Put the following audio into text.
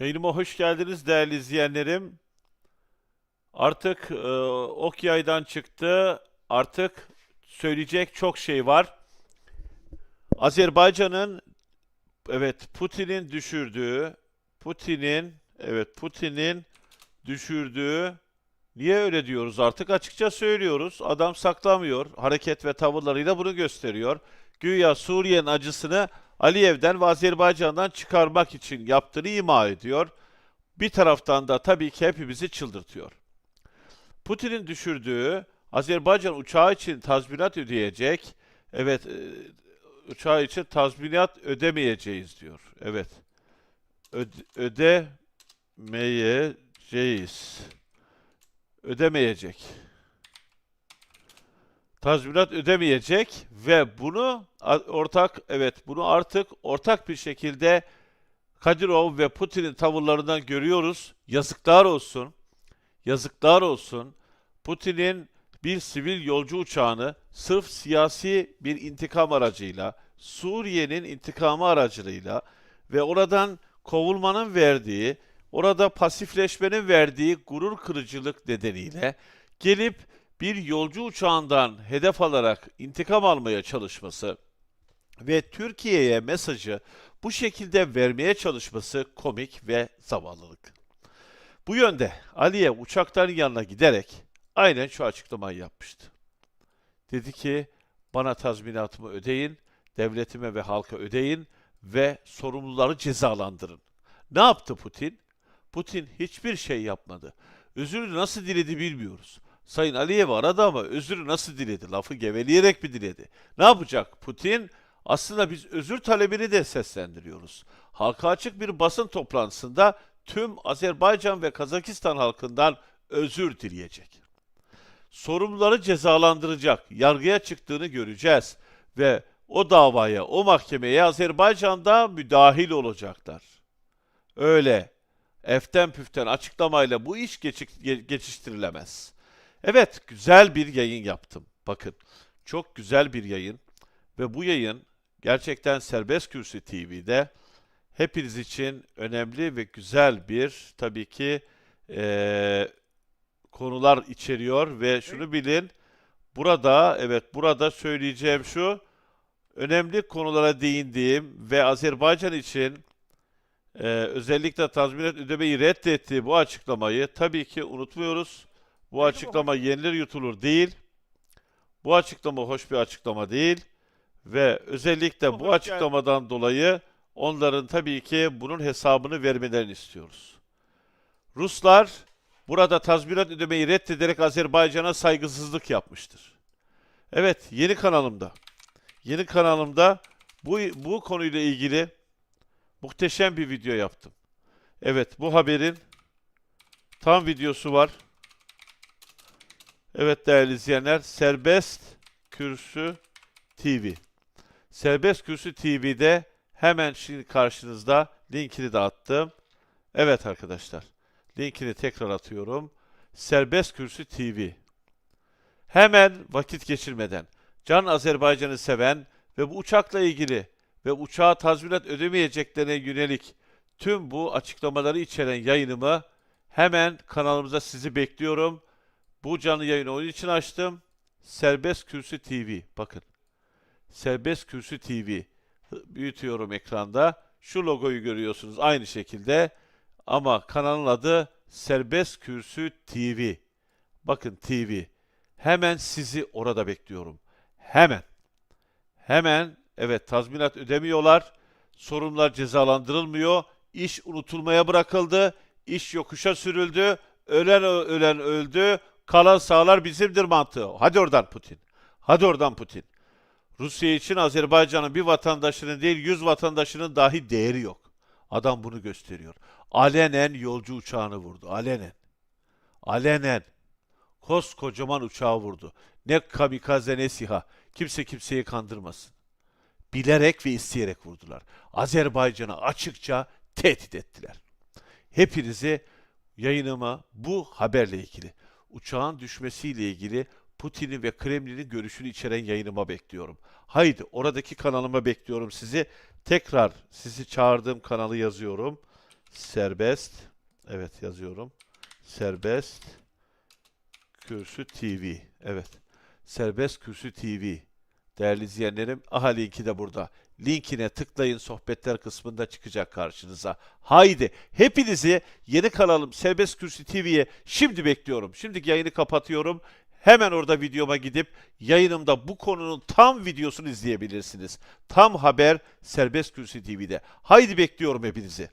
Yayınıma hoş geldiniz değerli izleyenlerim. Artık e, ok yaydan çıktı. Artık söyleyecek çok şey var. Azerbaycan'ın evet Putin'in düşürdüğü, Putin'in evet Putin'in düşürdüğü Niye öyle diyoruz artık? Açıkça söylüyoruz. Adam saklamıyor. Hareket ve tavırlarıyla bunu gösteriyor. Güya Suriye'nin acısını Aliyev'den ve Azerbaycan'dan çıkarmak için yaptığını ima ediyor. Bir taraftan da tabii ki hepimizi çıldırtıyor. Putin'in düşürdüğü Azerbaycan uçağı için tazminat ödeyecek. Evet, e, uçağı için tazminat ödemeyeceğiz diyor. Evet. Öde, ödemeyeceğiz ödemeyecek. Tazminat ödemeyecek ve bunu ortak evet bunu artık ortak bir şekilde Kadirov ve Putin'in tavırlarından görüyoruz. Yazıklar olsun. Yazıklar olsun. Putin'in bir sivil yolcu uçağını sırf siyasi bir intikam aracıyla, Suriye'nin intikamı aracılığıyla ve oradan kovulmanın verdiği, orada pasifleşmenin verdiği gurur kırıcılık nedeniyle gelip bir yolcu uçağından hedef alarak intikam almaya çalışması ve Türkiye'ye mesajı bu şekilde vermeye çalışması komik ve zavallılık. Bu yönde Aliyev uçakların yanına giderek aynen şu açıklamayı yapmıştı. Dedi ki bana tazminatımı ödeyin, devletime ve halka ödeyin ve sorumluları cezalandırın. Ne yaptı Putin? Putin hiçbir şey yapmadı. Özürü nasıl diledi bilmiyoruz. Sayın Aliyev aradı ama özürü nasıl diledi? Lafı geveleyerek mi diledi? Ne yapacak Putin? Aslında biz özür talebini de seslendiriyoruz. Halka açık bir basın toplantısında tüm Azerbaycan ve Kazakistan halkından özür dileyecek. Sorumluları cezalandıracak, yargıya çıktığını göreceğiz ve o davaya, o mahkemeye Azerbaycan'da müdahil olacaklar. Öyle eften püften açıklamayla bu iş geçiştirilemez. Evet, güzel bir yayın yaptım. Bakın, çok güzel bir yayın ve bu yayın gerçekten Serbest Kürsü TV'de hepiniz için önemli ve güzel bir tabii ki eee, konular içeriyor ve şunu bilin, burada evet burada söyleyeceğim şu, önemli konulara değindiğim ve Azerbaycan için ee, özellikle tazminat ödemeyi reddettiği bu açıklamayı tabii ki unutmuyoruz. Bu açıklama yenilir yutulur değil. Bu açıklama hoş bir açıklama değil. Ve özellikle bu açıklamadan dolayı onların tabii ki bunun hesabını vermelerini istiyoruz. Ruslar burada tazminat ödemeyi reddederek Azerbaycan'a saygısızlık yapmıştır. Evet, yeni kanalımda. Yeni kanalımda bu bu konuyla ilgili muhteşem bir video yaptım. Evet, bu haberin tam videosu var. Evet değerli izleyenler, Serbest Kürsü TV. Serbest Kürsü TV'de hemen şimdi karşınızda linkini de attım. Evet arkadaşlar, linkini tekrar atıyorum. Serbest Kürsü TV. Hemen vakit geçirmeden, Can Azerbaycan'ı seven ve bu uçakla ilgili ve uçağa tazminat ödemeyeceklerine yönelik tüm bu açıklamaları içeren yayınımı hemen kanalımıza sizi bekliyorum. Bu canlı yayını onun için açtım. Serbest Kürsü TV. Bakın. Serbest Kürsü TV. Büyütüyorum ekranda. Şu logoyu görüyorsunuz aynı şekilde. Ama kanalın adı Serbest Kürsü TV. Bakın TV. Hemen sizi orada bekliyorum. Hemen. Hemen evet tazminat ödemiyorlar. Sorumlular cezalandırılmıyor. İş unutulmaya bırakıldı. İş yokuşa sürüldü. Ölen ölen öldü. Kalan sağlar bizimdir mantığı. Hadi oradan Putin. Hadi oradan Putin. Rusya için Azerbaycan'ın bir vatandaşının değil yüz vatandaşının dahi değeri yok. Adam bunu gösteriyor. Alenen yolcu uçağını vurdu. Alenen. Alenen. Koskocaman uçağı vurdu. Ne kamikaze ne siha. Kimse kimseyi kandırmasın. Bilerek ve isteyerek vurdular. Azerbaycan'ı açıkça tehdit ettiler. Hepinizi yayınıma bu haberle ilgili, uçağın düşmesiyle ilgili Putin'in ve Kremlin'in görüşünü içeren yayınıma bekliyorum. Haydi oradaki kanalıma bekliyorum sizi. Tekrar sizi çağırdığım kanalı yazıyorum. Serbest. Evet yazıyorum. Serbest Kürsü TV. Evet. Serbest Kürsü TV. Değerli izleyenlerim, aha linki de burada. Linkine tıklayın, sohbetler kısmında çıkacak karşınıza. Haydi, hepinizi yeni kanalım Serbest Kürsü TV'ye şimdi bekliyorum. Şimdi yayını kapatıyorum. Hemen orada videoma gidip yayınımda bu konunun tam videosunu izleyebilirsiniz. Tam haber Serbest Kürsü TV'de. Haydi bekliyorum hepinizi.